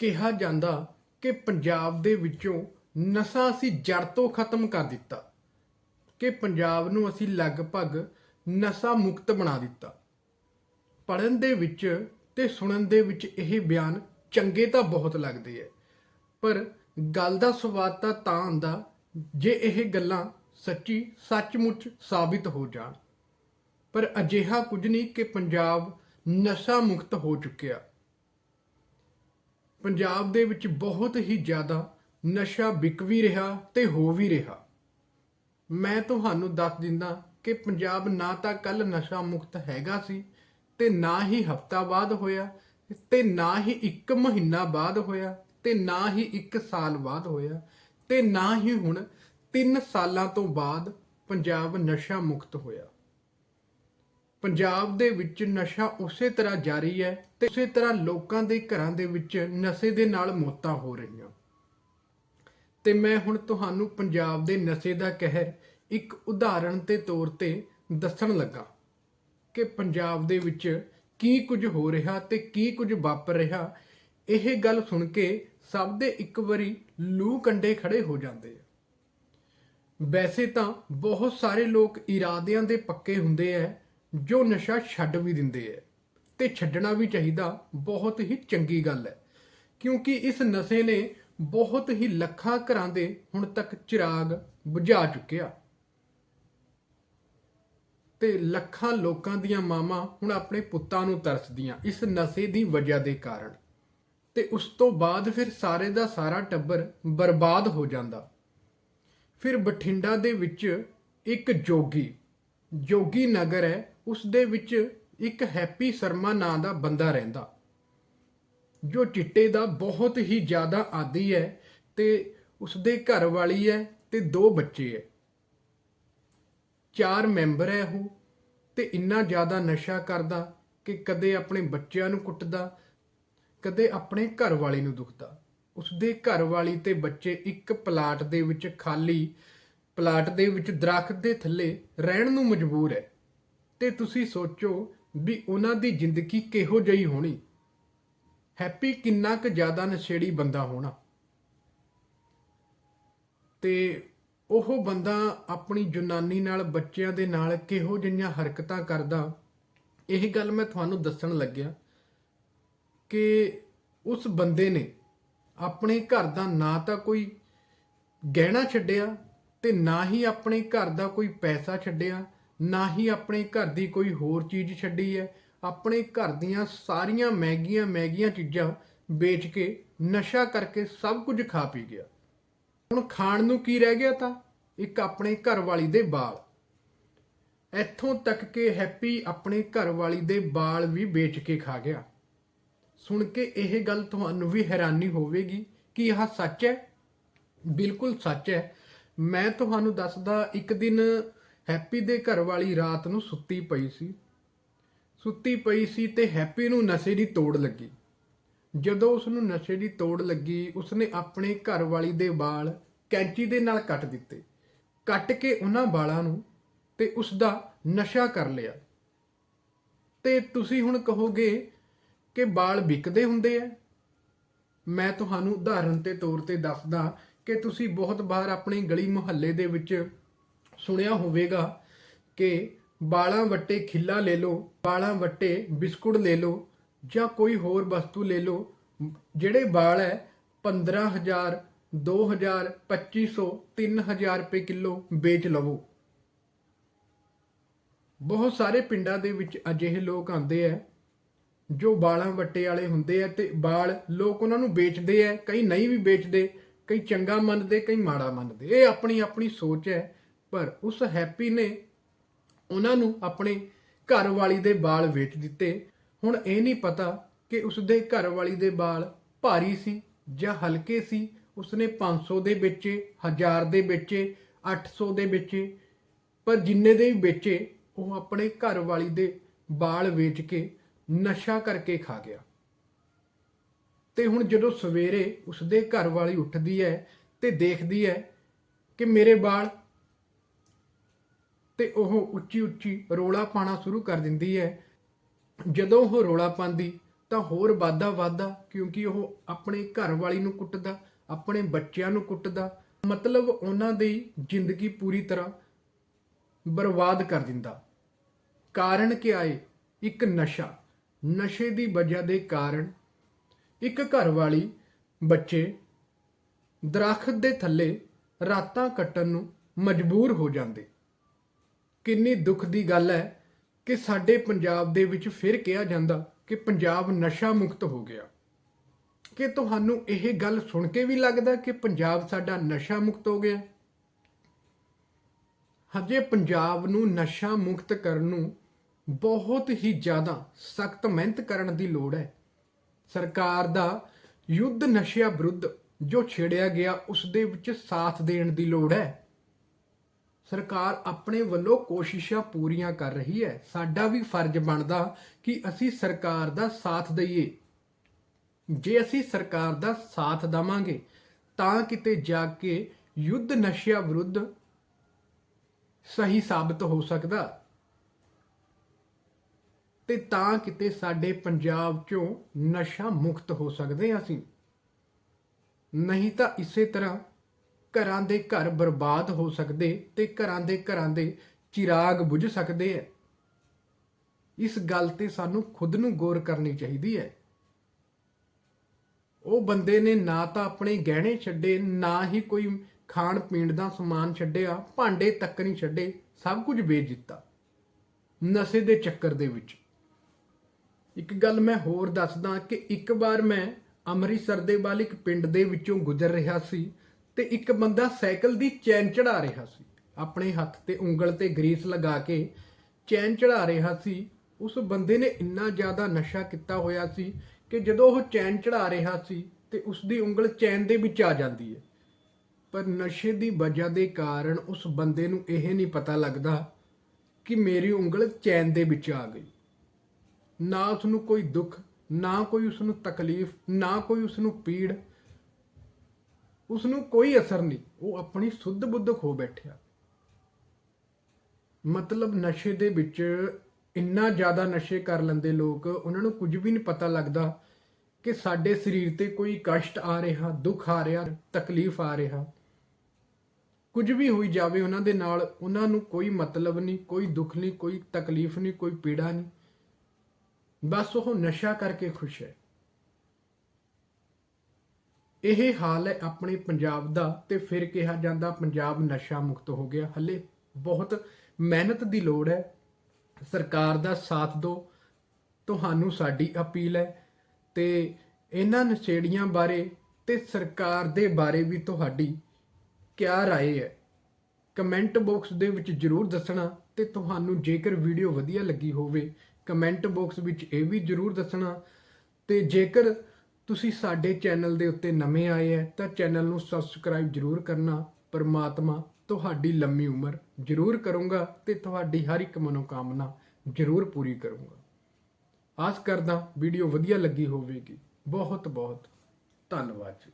ਕਿਹਾ ਜਾਂਦਾ ਕਿ ਪੰਜਾਬ ਦੇ ਵਿੱਚੋਂ ਨਸ਼ਾ ਅਸੀਂ ਜੜ ਤੋਂ ਖਤਮ ਕਰ ਦਿੱਤਾ। ਕਿ ਪੰਜਾਬ ਨੂੰ ਅਸੀਂ ਲਗਭਗ ਨਸ਼ਾ ਮੁਕਤ ਬਣਾ ਦਿੱਤਾ। ਪੜਨ ਦੇ ਵਿੱਚ ਤੇ ਸੁਣਨ ਦੇ ਵਿੱਚ ਇਹ ਬਿਆਨ ਚੰਗੇ ਤਾਂ ਬਹੁਤ ਲੱਗਦੇ ਐ। ਪਰ ਗੱਲ ਦਾ ਸਵਾਦ ਤਾਂ ਤਾਂ ਆਉਂਦਾ ਜੇ ਇਹ ਗੱਲਾਂ ਸੱਚੀ ਸੱਚਮੁੱਚ ਸਾਬਿਤ ਹੋ ਜਾਣ। ਪਰ ਅਜਿਹਾ ਕੁਝ ਨਹੀਂ ਕਿ ਪੰਜਾਬ ਨਸ਼ਾ ਮੁਕਤ ਹੋ ਚੁੱਕਿਆ। ਪੰਜਾਬ ਦੇ ਵਿੱਚ ਬਹੁਤ ਹੀ ਜ਼ਿਆਦਾ ਨਸ਼ਾ ਵਿਕ ਵੀ ਰਿਹਾ ਤੇ ਹੋ ਵੀ ਰਿਹਾ। ਮੈਂ ਤੁਹਾਨੂੰ ਦੱਸ ਦਿੰਦਾ ਕਿ ਪੰਜਾਬ ਨਾ ਤਾਂ ਕੱਲ ਨਸ਼ਾ ਮੁਕਤ ਹੈਗਾ ਸੀ ਤੇ ਨਾ ਹੀ ਹਫਤਾ ਬਾਅਦ ਹੋਇਆ ਤੇ ਨਾ ਹੀ 1 ਮਹੀਨਾ ਬਾਅਦ ਹੋਇਆ ਤੇ ਨਾ ਹੀ 1 ਸਾਲ ਬਾਅਦ ਹੋਇਆ ਤੇ ਨਾ ਹੀ ਹੁਣ 3 ਸਾਲਾਂ ਤੋਂ ਬਾਅਦ ਪੰਜਾਬ ਨਸ਼ਾ ਮੁਕਤ ਹੋਇਆ। ਪੰਜਾਬ ਦੇ ਵਿੱਚ ਨਸ਼ਾ ਉਸੇ ਤਰ੍ਹਾਂ ਜਾਰੀ ਹੈ ਤੇ ਉਸੇ ਤਰ੍ਹਾਂ ਲੋਕਾਂ ਦੇ ਘਰਾਂ ਦੇ ਵਿੱਚ ਨਸ਼ੇ ਦੇ ਨਾਲ ਮੌਤਾਂ ਹੋ ਰਹੀਆਂ। ਤੇ ਮੈਂ ਹੁਣ ਤੁਹਾਨੂੰ ਪੰਜਾਬ ਦੇ ਨਸ਼ੇ ਦਾ ਕਹਿਰ ਇੱਕ ਉਦਾਹਰਣ ਦੇ ਤੌਰ ਤੇ ਦੱਸਣ ਲੱਗਾ ਕਿ ਪੰਜਾਬ ਦੇ ਵਿੱਚ ਕੀ ਕੁਝ ਹੋ ਰਿਹਾ ਤੇ ਕੀ ਕੁਝ ਵਾਪਰ ਰਿਹਾ। ਇਹ ਗੱਲ ਸੁਣ ਕੇ ਸਭ ਦੇ ਇੱਕ ਵਾਰੀ ਲੂ ਕੰਡੇ ਖੜੇ ਹੋ ਜਾਂਦੇ ਆ। ਵੈਸੇ ਤਾਂ ਬਹੁਤ ਸਾਰੇ ਲੋਕ ਇਰਾਦਿਆਂ ਦੇ ਪੱਕੇ ਹੁੰਦੇ ਐ ਜੋ ਨਸ਼ਾ ਛੱਡ ਵੀ ਦਿੰਦੇ ਐ। ਤੇ ਛੱਡਣਾ ਵੀ ਚਾਹੀਦਾ ਬਹੁਤ ਹੀ ਚੰਗੀ ਗੱਲ ਹੈ ਕਿਉਂਕਿ ਇਸ ਨਸ਼ੇ ਨੇ ਬਹੁਤ ਹੀ ਲੱਖਾਂ ਘਰਾਂ ਦੇ ਹੁਣ ਤੱਕ ਚਿਰਾਗ ਬੁਝਾ ਚੁੱਕਿਆ। ਤੇ ਲੱਖਾਂ ਲੋਕਾਂ ਦੀਆਂ ਮਾਵਾਂ ਹੁਣ ਆਪਣੇ ਪੁੱਤਾਂ ਨੂੰ ਤਰਸਦੀਆਂ ਇਸ ਨਸ਼ੇ ਦੀ ਵਜ੍ਹਾ ਦੇ ਕਾਰਨ। ਤੇ ਉਸ ਤੋਂ ਬਾਅਦ ਫਿਰ ਸਾਰੇ ਦਾ ਸਾਰਾ ਟੱਬਰ ਬਰਬਾਦ ਹੋ ਜਾਂਦਾ। ਫਿਰ ਬਠਿੰਡਾ ਦੇ ਵਿੱਚ ਇੱਕ ਜੋਗੀ ਜੋਗੀ ਨਗਰ ਹੈ ਉਸ ਦੇ ਵਿੱਚ ਇੱਕ ਹੈਪੀ ਸ਼ਰਮਾ ਨਾਂ ਦਾ ਬੰਦਾ ਰਹਿੰਦਾ। ਜੋ ਚਿੱਟੇ ਦਾ ਬਹੁਤ ਹੀ ਜ਼ਿਆਦਾ ਆਦੀ ਹੈ ਤੇ ਉਸ ਦੇ ਘਰ ਵਾਲੀ ਹੈ ਤੇ ਦੋ ਬੱਚੇ ਹੈ। ਚਾਰ ਮੈਂਬਰ ਹੈ ਉਹ ਤੇ ਇੰਨਾ ਜ਼ਿਆਦਾ ਨਸ਼ਾ ਕਰਦਾ ਕਿ ਕਦੇ ਆਪਣੇ ਬੱਚਿਆਂ ਨੂੰ ਕੁੱਟਦਾ, ਕਦੇ ਆਪਣੇ ਘਰ ਵਾਲੀ ਨੂੰ ਦੁਖਦਾ। ਉਸਦੇ ਘਰ ਵਾਲੀ ਤੇ ਬੱਚੇ ਇੱਕ ਪਲਾਟ ਦੇ ਵਿੱਚ ਖਾਲੀ, ਪਲਾਟ ਦੇ ਵਿੱਚ ਦਰਖਤ ਦੇ ਥੱਲੇ ਰਹਿਣ ਨੂੰ ਮਜਬੂਰ ਹੈ। ਤੇ ਤੁਸੀਂ ਸੋਚੋ ਵੀ ਉਹਨਾਂ ਦੀ ਜ਼ਿੰਦਗੀ ਕਿਹੋ ਜਿਹੀ ਹੋਣੀ। ਹੈਪੀ ਕਿੰਨਾ ਕੁ ਜ਼ਿਆਦਾ ਨਸ਼ੇੜੀ ਬੰਦਾ ਹੋਣਾ। ਤੇ ਉਹ ਬੰਦਾ ਆਪਣੀ ਜੁਨਾਨੀ ਨਾਲ, ਬੱਚਿਆਂ ਦੇ ਨਾਲ ਕਿਹੋ ਜਿਹੀਆਂ ਹਰਕਤਾਂ ਕਰਦਾ। ਇਹ ਗੱਲ ਮੈਂ ਤੁਹਾਨੂੰ ਦੱਸਣ ਲੱਗਿਆ ਕਿ ਉਸ ਬੰਦੇ ਨੇ ਆਪਣੇ ਘਰ ਦਾ ਨਾ ਤਾਂ ਕੋਈ ਗਹਿਣਾ ਛੱਡਿਆ ਤੇ ਨਾ ਹੀ ਆਪਣੇ ਘਰ ਦਾ ਕੋਈ ਪੈਸਾ ਛੱਡਿਆ। ਨਾ ਹੀ ਆਪਣੇ ਘਰ ਦੀ ਕੋਈ ਹੋਰ ਚੀਜ਼ ਛੱਡੀ ਹੈ। ਆਪਣੇ ਘਰ ਦੀਆਂ ਸਾਰੀਆਂ ਮਹਿੰਗੀਆਂ ਮਹਿੰਗੀਆਂ ਚੀਜ਼ਾਂ ਵੇਚ ਕੇ ਨਸ਼ਾ ਕਰਕੇ ਸਭ ਕੁਝ ਖਾ ਪੀ ਗਿਆ। ਹੁਣ ਖਾਣ ਨੂੰ ਕੀ ਰਹਿ ਗਿਆ ਤਾਂ? ਇੱਕ ਆਪਣੇ ਘਰ ਵਾਲੀ ਦੇ ਬਾਲ। ਇੱਥੋਂ ਤੱਕ ਕਿ ਹੈਪੀ ਆਪਣੇ ਘਰ ਵਾਲੀ ਦੇ ਬਾਲ ਵੀ ਵੇਚ ਕੇ ਖਾ ਗਿਆ। ਸੁਣ ਕੇ ਇਹ ਗੱਲ ਤੁਹਾਨੂੰ ਵੀ ਹੈਰਾਨੀ ਹੋਵੇਗੀ ਕਿ ਇਹ ਸੱਚ ਹੈ। ਬਿਲਕੁਲ ਸੱਚ ਹੈ। ਮੈਂ ਤੁਹਾਨੂੰ ਦੱਸਦਾ, ਇੱਕ ਦਿਨ ਹੈਪੀ ਦੇ ਘਰ ਵਾਲੀ ਰਾਤ ਨੂੰ ਸੁੱਤੀ ਪਈ ਸੀ। ਸੁੱਤੀ ਪਈ ਸੀ ਤੇ ਹੈਪੀ ਨੂੰ ਨਸ਼ੇ ਦੀ ਤੋੜ ਲੱਗੀ। ਜਦੋਂ ਉਸ ਨੂੰ ਨਸ਼ੇ ਦੀ ਤੋੜ ਲੱਗੀ, ਉਸਨੇ ਆਪਣੇ ਘਰ ਵਾਲੀ ਦੇ ਵਾਲ ਕੈਂਚੀ ਦੇ ਨਾਲ ਕੱਟ ਦਿੱਤੇ। ਕੱਟ ਕੇ ਉਹਨਾਂ ਵਾਲਾਂ ਨੂੰ ਤੇ ਉਸ ਦਾ ਨਸ਼ਾ ਕਰ ਲਿਆ। ਤੇ ਤੁਸੀਂ ਹੁਣ ਕਹੋਗੇ ਕਿ ਵਾਲ ਵਿਕਦੇ ਹੁੰਦੇ ਆ? ਮੈਂ ਤੁਹਾਨੂੰ ਉਦਾਹਰਨ ਤੇ ਤੌਰ ਤੇ ਦੱਸਦਾ ਕਿ ਤੁਸੀਂ ਬਹੁਤ ਵਾਰ ਆਪਣੀ ਗਲੀ ਮੁਹੱਲੇ ਦੇ ਵਿੱਚ ਸੁਣਿਆ ਹੋਵੇਗਾ ਕਿ ਬਾਲਾਂ ਵੱਟੇ ਖਿੱਲਾ ਲੈ ਲਓ ਬਾਲਾਂ ਵੱਟੇ ਬਿਸਕੁਟ ਲੈ ਲਓ ਜਾਂ ਕੋਈ ਹੋਰ ਵਸਤੂ ਲੈ ਲਓ, ਜਿਹੜੇ ਵਾਲ ਹੈ 15000 2000 2500 3000 ਰੁਪਏ ਕਿਲੋ ਵੇਚ ਲਵੋ। ਬਹੁਤ ਸਾਰੇ ਪਿੰਡਾਂ ਦੇ ਵਿੱਚ ਅਜਿਹੇ ਲੋਕ ਆਉਂਦੇ ਆ ਜੋ ਬਾਲਾਂ ਵੱਟੇ ਵਾਲੇ ਹੁੰਦੇ ਆ ਤੇ ਬਾਲ ਲੋਕ ਉਹਨਾਂ ਨੂੰ ਵੇਚਦੇ ਆ ਕਈ ਨਹੀਂ ਵੀ ਵੇਚਦੇ, ਕਈ ਚੰਗਾ ਮੰਨਦੇ, ਕਈ ਮਾੜਾ ਮੰਨਦੇ। ਇਹ ਆਪਣੀ ਆਪਣੀ ਸੋਚ ਹੈ ਪਰ ਉਸ ਹੈਪੀ ਨੇ ਉਹਨਾਂ ਨੂੰ ਆਪਣੇ ਘਰ ਵਾਲੀ ਦੇ ਵਾਲ ਵੇਚ ਦਿੱਤੇ। ਹੁਣ ਇਹ ਨਹੀਂ ਪਤਾ ਕਿ ਉਸ ਦੇ ਘਰ ਵਾਲੀ ਦੇ ਵਾਲ ਭਾਰੀ ਸੀ ਜਾਂ ਹਲਕੇ ਸੀ। ਉਸਨੇ 500 ਦੇ ਵੇਚੇ 1000 ਦੇ ਵੇਚੇ 800 ਦੇ ਵੇਚੇ, ਪਰ ਜਿੰਨੇ ਦੇ ਵੀ ਵੇਚੇ, ਉਹ ਆਪਣੇ ਘਰ ਵਾਲੀ ਦੇ ਵਾਲ ਵੇਚ ਕੇ ਨਸ਼ਾ ਕਰਕੇ ਖਾ ਗਿਆ। ਤੇ ਹੁਣ ਜਦੋਂ ਸਵੇਰੇ ਉਸਦੇ ਘਰ ਵਾਲੀ ਉੱਠਦੀ ਹੈ ਤੇ ਦੇਖਦੀ ਹੈ ਕਿ ਮੇਰੇ ਵਾਲ ਤੇ ਉਹ ਉੱਚੀ ਉੱਚੀ ਰੋਲਾ ਪਾਣਾ ਸ਼ੁਰੂ ਕਰ ਦਿੰਦੀ ਹੈ। ਜਦੋਂ ਉਹ ਰੋਲਾ ਪਾਉਂਦੀ, ਤਾਂ ਹੋਰ ਵਾਦਾ ਵਾਦਾ ਕਿਉਂਕਿ ਉਹ ਆਪਣੇ ਘਰ ਵਾਲੀ ਨੂੰ ਕੁੱਟਦਾ, ਆਪਣੇ ਬੱਚਿਆਂ ਨੂੰ ਕੁੱਟਦਾ। ਮਤਲਬ ਉਹਨਾਂ ਦੀ ਜ਼ਿੰਦਗੀ ਪੂਰੀ ਤਰ੍ਹਾਂ ਬਰਬਾਦ ਕਰ ਦਿੰਦਾ। ਕਾਰਨ ਕੀ ਆਏ? ਇੱਕ ਨਸ਼ਾ। ਨਸ਼ੇ ਦੀ ਵਜ੍ਹਾ ਦੇ ਕਾਰਨ ਇੱਕ ਘਰ ਵਾਲੀ ਬੱਚੇ ਦਰਖਤ ਦੇ ਥੱਲੇ ਰਾਤਾਂ ਕੱਟਣ ਨੂੰ ਮਜਬੂਰ ਹੋ ਜਾਂਦੇ। ਕਿੰਨੀ ਦੁੱਖ ਦੀ ਗੱਲ ਹੈ ਕਿ ਸਾਡੇ ਪੰਜਾਬ ਦੇ ਵਿੱਚ ਫਿਰ ਕਿਹਾ ਜਾਂਦਾ ਕਿ ਪੰਜਾਬ ਨਸ਼ਾ ਮੁਕਤ ਹੋ ਗਿਆ। ਕਿ ਤੁਹਾਨੂੰ ਇਹ ਗੱਲ ਸੁਣ ਕੇ ਵੀ ਲੱਗਦਾ ਕਿ ਪੰਜਾਬ ਸਾਡਾ ਨਸ਼ਾ ਮੁਕਤ ਹੋ ਗਿਆ? ਹਜੇ ਪੰਜਾਬ ਨੂੰ ਨਸ਼ਾ ਮੁਕਤ ਕਰਨ ਨੂੰ ਬਹੁਤ ਹੀ ਜ਼ਿਆਦਾ ਸਖਤ ਮਿਹਨਤ ਕਰਨ ਦੀ ਲੋੜ ਹੈ। ਸਰਕਾਰ ਦਾ ਯੁੱਧ ਨਸ਼ਿਆਂ ਵਿਰੁੱਧ ਜੋ ਛੇੜਿਆ ਗਿਆ, ਉਸ ਦੇ ਵਿੱਚ ਸਾਥ ਦੇਣ ਦੀ ਲੋੜ ਹੈ। ਸਰਕਾਰ ਆਪਣੇ ਵੱਲੋਂ ਕੋਸ਼ਿਸ਼ਾਂ ਪੂਰੀਆਂ ਕਰ ਰਹੀ ਹੈ। ਸਾਡਾ ਵੀ ਫਰਜ਼ ਬਣਦਾ ਕਿ ਅਸੀਂ ਸਰਕਾਰ ਦਾ ਸਾਥ ਦਈਏ। ਜੇ ਅਸੀਂ ਸਰਕਾਰ ਦਾ ਸਾਥ ਦਵਾਂਗੇ, ਤਾਂ ਕਿਤੇ ਜਾ ਕੇ ਯੁੱਧ ਨਸ਼ਿਆਂ ਵਿਰੁੱਧ ਸਹੀ ਸਾਬਤ ਹੋ ਸਕਦਾ। ਤੇ ਤਾਂ ਕਿਤੇ ਸਾਡੇ ਪੰਜਾਬ ਚੋਂ ਨਸ਼ਾ ਮੁਕਤ ਹੋ ਸਕਦੇ ਹਾਂ ਅਸੀਂ। ਨਹੀਂ ਤਾਂ ਇਸੇ ਤਰ੍ਹਾਂ ਘਰਾਂ ਦੇ ਘਰ ਬਰਬਾਦ ਹੋ ਸਕਦੇ ਤੇ ਘਰਾਂ ਦੇ ਘਰਾਂ ਦੇ ਚਿਰਾਗ ਬੁਝ ਸਕਦੇ ਐ। ਇਸ ਗੱਲ ਤੇ ਸਾਨੂੰ ਖੁਦ ਨੂੰ ਗੌਰ ਕਰਨੀ ਚਾਹੀਦੀ ਹੈ ਉਹ ਬੰਦੇ ਨੇ ਨਾ ਤਾਂ ਆਪਣੇ ਗਹਿਣੇ ਛੱਡੇ, ਨਾ ਹੀ ਕੋਈ ਖਾਣ ਪੀਣ ਦਾ ਸਮਾਨ ਛੱਡਿਆ, ਭਾਂਡੇ ਤੱਕ ਨਹੀਂ ਛੱਡੇ, ਸਭ ਕੁਝ ਵੇਚ ਦਿੱਤਾ। ਨਸ਼ੇ ਦੇ ਚੱਕਰ ਦੇ ਵਿੱਚ। ਇੱਕ ਗੱਲ ਮੈਂ ਹੋਰ ਦੱਸਦਾ ਕਿ ਇੱਕ ਵਾਰ ਮੈਂ ਅੰਮ੍ਰਿਤਸਰ ਦੇ ਵੱਲ ਇੱਕ ਪਿੰਡ ਦੇ ਵਿੱਚੋਂ ਗੁਜ਼ਰ ਰਿਹਾ ਸੀ ਤੇ ਇੱਕ ਬੰਦਾ ਸਾਈਕਲ ਦੀ ਚੈਨ ਚੜਾ ਰਿਹਾ ਸੀ। ਆਪਣੇ ਹੱਥ ਤੇ ਉਂਗਲ ਤੇ ਗਰੀਸ ਲਗਾ ਕੇ ਚੈਨ ਚੜਾ ਰਿਹਾ ਸੀ। ਉਸ ਬੰਦੇ ਨੇ ਇੰਨਾ ਜ਼ਿਆਦਾ ਨਸ਼ਾ ਕੀਤਾ ਹੋਇਆ ਸੀ ਕਿ ਜਦੋਂ ਉਹ ਚੈਨ ਚੜਾ ਰਿਹਾ ਸੀ ਤੇ ਉਸ ਦੀ ਉਂਗਲ ਚੈਨ ਦੇ ਵਿੱਚ ਆ ਜਾਂਦੀ ਹੈ। ਪਰ ਨਸ਼ੇ ਦੀ ਵਜ੍ਹਾ ਦੇ ਕਾਰਨ ਉਸ ਬੰਦੇ ਨੂੰ ਇਹ ਨਹੀਂ ਪਤਾ ਲੱਗਦਾ ਕਿ ਮੇਰੀ ਉਂਗਲ ਚੈਨ ਦੇ ਵਿੱਚ ਆ ਗਈ। ਨਾ ਉਸ ਨੂੰ ਕੋਈ ਦੁੱਖ, ਨਾ ਕੋਈ ਉਸ ਨੂੰ ਤਕਲੀਫ, ਨਾ ਕੋਈ ਉਸ ਨੂੰ ਪੀੜ ਉਸ ਨੂੰ ਕੋਈ ਅਸਰ ਨਹੀਂ। ਉਹ ਆਪਣੀ ਸੁੱਧ ਬੁੱਧ ਖੋ ਬੈਠਿਆ। ਮਤਲਬ ਨਸ਼ੇ ਦੇ ਵਿੱਚ ਇੰਨਾ ਜ਼ਿਆਦਾ ਨਸ਼ੇ ਕਰ ਲੈਂਦੇ ਲੋਕ, ਉਹਨਾਂ ਨੂੰ ਕੁਝ ਵੀ ਨਹੀਂ ਪਤਾ ਲੱਗਦਾ ਕਿ ਸਾਡੇ ਸਰੀਰ ਤੇ ਕੋਈ ਕਸ਼ਟ ਆ ਰਿਹਾ, ਦੁੱਖ ਆ ਰਿਹਾ, ਤਕਲੀਫ ਆ ਰਿਹਾ। ਕੁਝ ਵੀ ਹੋਈ ਜਾਵੇ ਉਹਨਾਂ ਦੇ ਨਾਲ, ਉਹਨਾਂ ਨੂੰ ਕੋਈ ਮਤਲਬ ਨਹੀਂ, ਕੋਈ ਦੁੱਖ ਨਹੀਂ, ਕੋਈ ਤਕਲੀਫ ਨਹੀਂ, ਕੋਈ ਪੀੜਾ ਨਹੀਂ। ਬਸ ਉਹ ਨਸ਼ਾ ਕਰਕੇ ਖੁਸ਼ ਹੈ। ਇਹ ਹਾਲ ਹੈ ਆਪਣੇ ਪੰਜਾਬ ਦਾ ਤੇ ਫਿਰ ਕਿਹਾ ਜਾਂਦਾ ਪੰਜਾਬ ਨਸ਼ਾ ਮੁਕਤ ਹੋ ਗਿਆ। ਹੱਲੇ ਬਹੁਤ ਮਿਹਨਤ ਦੀ ਲੋੜ ਹੈ। ਸਰਕਾਰ ਦਾ ਸਾਥ ਦਿਓ। ਤੁਹਾਨੂੰ ਸਾਡੀ ਅਪੀਲ ਹੈ ਤੇ ਇਹਨਾਂ ਨਸ਼ੇੜੀਆਂ ਬਾਰੇ ਤੇ ਸਰਕਾਰ ਦੇ ਬਾਰੇ ਵੀ ਤੁਹਾਡੀ ਕਿਆ ਰਾਏ ਹੈ। ਕਮੈਂਟ ਬਾਕਸ ਦੇ ਵਿੱਚ ਜਰੂਰ ਦੱਸਣਾ ਤੇ ਤੁਹਾਨੂੰ ਜੇਕਰ ਵੀਡੀਓ ਵਧੀਆ ਲੱਗੀ ਹੋਵੇ ਕਮੈਂਟ ਬਾਕਸ ਵਿੱਚ ਇਹ ਵੀ ਜਰੂਰ ਦੱਸਣਾ ਤੇ ਜੇਕਰ ਤੁਸੀਂ ਸਾਡੇ ਚੈਨਲ ਦੇ ਉੱਤੇ ਨਵੇਂ ਆਏ ਹੈ ਤਾਂ ਚੈਨਲ ਨੂੰ ਸਬਸਕ੍ਰਾਈਬ ਜਰੂਰ ਕਰਨਾ। ਪਰਮਾਤਮਾ ਤੁਹਾਡੀ ਲੰਮੀ ਉਮਰ ਜਰੂਰ ਕਰੂੰਗਾ ਤੇ ਤੁਹਾਡੀ ਹਰ ਇੱਕ ਮਨੋਕਾਮਨਾ ਜਰੂਰ ਪੂਰੀ ਕਰੂੰਗਾ। ਆਸ ਕਰਦਾ ਵੀਡੀਓ ਵਧੀਆ ਲੱਗੀ ਹੋਵੇਗੀ। ਬਹੁਤ ਬਹੁਤ ਧੰਨਵਾਦ ਜੀ।